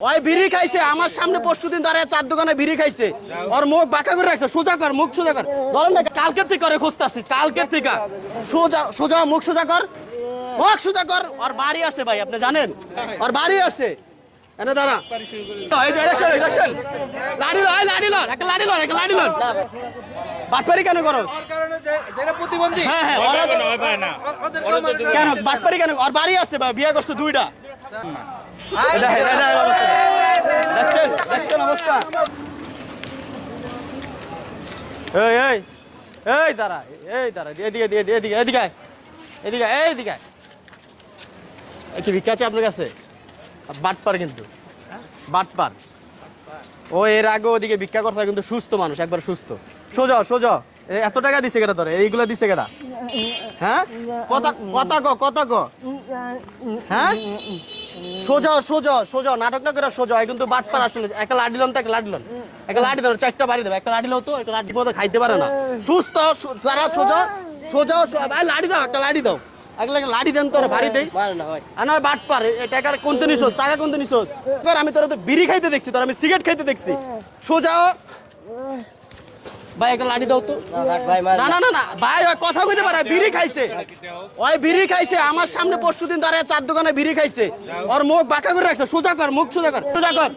ওই বিড়ি খাইছে আমার সামনে পরশু দিন দাঁড়ায় চার দোকানে বিড়ি খাইছে। ওর মুখ বাঁকা করে রাখছে সোজা কর মুখ সোজা কর। ধরেন না কালকের থেকে করে খুঁজতাছি কালকের থেকে। সোজা সোজা মুখ সোজা কর মুখ সোজা কর। ওর বাড়ি আছে ভাই আপনি জানেন? ওর বাড়ি আছে। এনে দাঁড়া। লাড়ি লয় লাড়ি লয় একটা লাড়ি লয় একটা লাড়ি বাটপারি কেন করো? ওর কারণে যে- যেটা প্রতিবন্ধী। হ্যাঁ হ্যাঁ কেন বাটপারি কেন? ওর বাড়ি আছে ভাই বিয়ে করছে দুইটা। দেখছেন? দেখছেন ও, এর আগে ওদিকে ভিক্ষা হয় কিন্তু সুস্থ মানুষ, একবার সুস্থ। সোজা সোজা। এত টাকা দিছে কেটা তোরে? এইগুলা দিছে কেটা হ্যাঁ? কথা কথা ক কথা ক। হ্যাঁ? সোজা সোজা সোজা নাটক না করে সোজা কিন্তু বাটপার আসলে। একটা লাডি লন তো একটা লাডি লন। একটা লাডি ধরো চারটা বাড়ি দেবে একটা লাডি লো তো একটা লাডি পথে খাইতে পারে না। সুস্থ তারা সোজা সোজা লাডি দাও একটা লাডি দাও। এক লাগে লাডি দেন তোর বাড়ি দেই। নয় বাট পার টাকার কোনতে নিছোস টাকা কোনতে নিছোস এবার আমি তোর তো বিড়ি খাইতে দেখছি তোর আমি সিগারেট খাইতে দেখছি। সোজা। ভাই একটা লাডি দাও তো। না না না না ভাই ওই কথা কইতে পারে বিড়ি খাইছে। ওই বিড়ি খাইছে আমার সামনে পরশু দিন দাঁড়ায় চার দোকানে বিড়ি খাইছে। ওর মুখ বাঁকা করে রাখছে সোজা কর মুখ সোজা কর সোজা কর।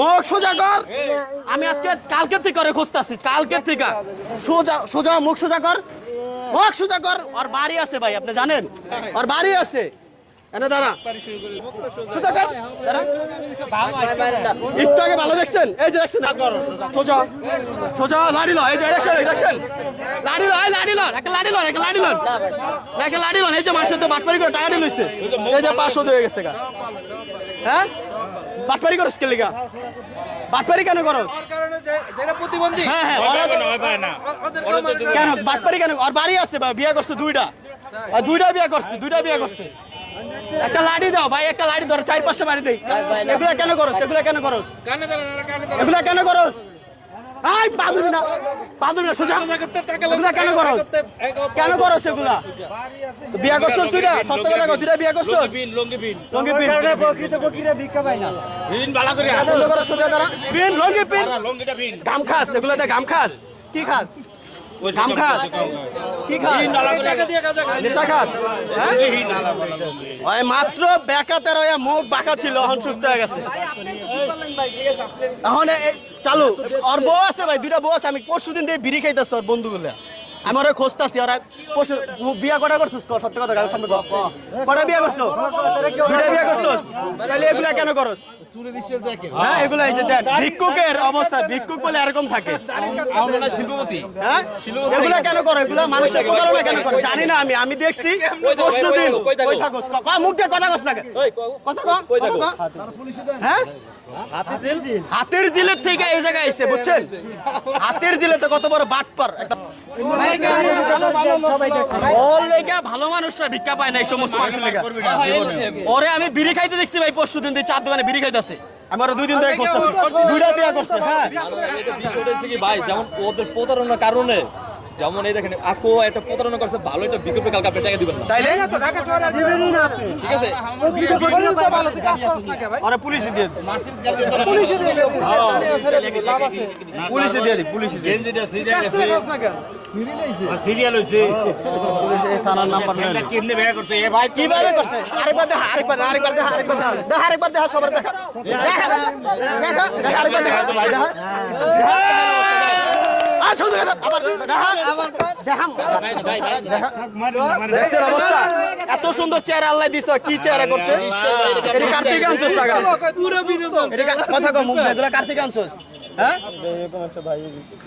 মুখ সোজা কর। আমি আজকে কালকের থেকে করে খুঁজতাছি কালকের থেকে। সোজা সোজা মুখ সোজা কর। মুখ সোজা কর। ওর বাড়ি আছে ভাই আপনি জানেন? ওর বাড়ি আছে। এনে দাঁড়া। সোজা কর দাঁড়া। একটু আগে ভালো দেখছেন? এই যে দেখছেন সোজা। সোজা লাড়ি লো। এই যে দেখছেন এই দেখছেন? লাড়ি লাড়ি লো একটা লাড়ি লো একটা লাড়ি লো। একটা লাড়ি লো এই যে মানুষের তো বাটপারি করে টাকা দিলছে এই যে পাঁচশো হয়ে গেছে গা। হ্যাঁ? বাটপারি করস কে লিগা? বাটপারি কেন যেটা প্রতিবন্ধী। হ্যাঁ হ্যাঁ মানুষ- কেন বাটপারি কেন? ওর বাড়ি আছে ভাই বিয়ে করছে দুইটা। আর দুইটা বিয়ে করছে দুইটা বিয়ে করছে। একটা লাড়ি দাও ভাই একটা লাড়ি ধরো চার পাঁচটা বাড়ি দেই। এগুলা কেন করস এগুলা কেন করস? এগুলা কেন করস? আই পাদুরি না পাদুরি না সোজা। এগুলা কেন করস? কেন করস এগুলা? বিয়া করছস দুইটা? সত্য কথা কও দুইটা বিয়া করছস? লঙ্গি পিন বন্ধ করো সোজা দাঁড়া। পিন লঙ্গি পিন গাম খাস এগুলাতে গাম খাস। কি খাস? খাস? কি খাস। নেশা খাস? হ্যাঁ? ওই মাত্র বেকাতে রয়ে মুখ বাঁকা ছিল এখন সুস্থ হয়ে গেছে। এখন চালু আর বউ আছে ভাই দুইটা বউ আছে আমি পরশু দিন দিয়ে বিড়ি খাইতেছি ওর বন্ধুগুলো। আমি ওরা খোঁজতাছি ওরা পরশু বিয়া কটা করছিস তো সত্য কথা গাছের সামনে কর। কটা বিয়া করছ? দুইটা বিয়া করছোস? তাহলে এগুলা কেন করস? হ্যাঁ এগুলা এই যে দেখ ভিক্ষুকের অবস্থা ভিক্ষুক বলে এরকম থাকে। হ্যাঁ? এগুলা কেন করো? এগুলা মানুষের প্রতারণা কেন করে? জানি না আমি আমি দেখছি পরশু দিন। কই থাকোস? মুখ দিয়ে কথা কস না? কথা হ্যাঁ? হাতের জিলের থেকে এই জায়গায় এসে বুঝছেন? হাতের জিলে তো কত বড় বাটপার। একটা ওর ভালো মানুষরা ভিক্ষা পায় না এই সমস্ত মানুষের লেগা। ওরে আমি বিড়ি খাইতে দেখছি ভাই পরশু দিন চার দোকানে বিড়ি খাইতেছে। আমার দুই দিন ধরে খুঁজতেছি। দুইটা বিয়া করছে হ্যাঁ। বিষয়টা হচ্ছে কি ভাই যেমন ওদের প্রতারণার কারণে যেমন এই দেখেন আজকে ও একটা প্রতারণা করছে ভালো একটা বিকল্প কালকে আপনি টাকা দিবেন না। তাইলে? ঠিক আছে? ওরা পুলিশে দিয়ে দিই পুলিশে দিয়ে দিই পুলিশে দিয়ে দিই। পুলিশ এই থানার নাম্বার নেই কীভাবে করছে? আরেকবার দেখা আরেকবার আরেকবার দেখা আরেকবার দেখা দেখা আরেকবার দেখা সবার দেখা। দেখা দেখা দেখা আরেকবার দেখা দেখা। দেখছেন অবস্থা। এত সুন্দর চেহারা আল্লাহ দিছ কি চেহারা করতে কার্তিক আনছস টাকা পুরো বিনোদন। এটা কা- কথা কম কার্তিক আনছস। হ্যাঁ?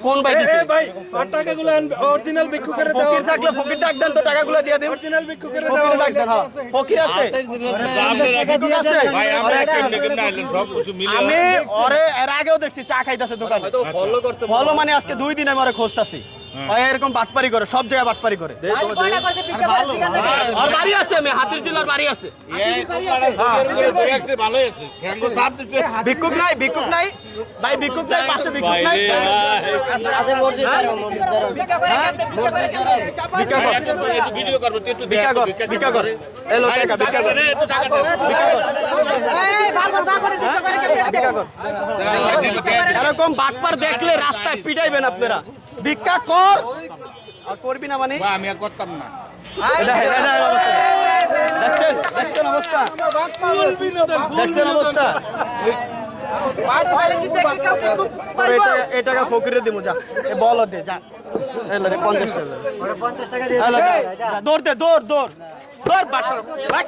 কোন ভাই দিছে? ভাই আর টাকাগুলো অরিজিনাল ভিক্ষুকের দাও ফকির থাকলে ফকির ডাক দেন তো টাকাগুলো দিয়ে দিন। অরিজিনাল ভিক্ষুকের দাও ফকির ডাক দেন হ্যাঁ। ফকির আছে? ভিক্ষুক আছে? আমি ওরে এর আগেও দেখছি চা খাইতেছে দোকানে। ভালো ফলো করছে ফলো মানে আজকে দুই দিন আমি ওরে খুঁজতাছি। ও এরকম বাটপারি করে সব জায়গায় বাটপারি করে। আর বাড়ি আছে আমি হাতির জেলার বাড়ি আছে। ভিক্ষুক নাই ভিক্ষুক নাই। ভাই ভিক্ষুক নাই পাশে ভিক্ষুক নাই। ভিক্ষা কর ভিক্ষা কর ভিক্ষা ভিক্ষা কর। এই লোক টাকা ভিক্ষা কর। একটু টাকা দে। ভিক্ষা কর। এরকম বাটপার দেখলে রাস্তায় পিটাইবেন আপনারা। ভিক্ষা কর। আর করবি না মানে? আমি করতাম না। দেখছেন? দেখছেন অবস্থা? দেখছেন অবস্থা? তোর এটা এই টাকা ফকিরে দিব যা। বল দে যা। পঞ্চাশ টাকা। দৌড় দে দৌড় দৌড়। দৌড় বাট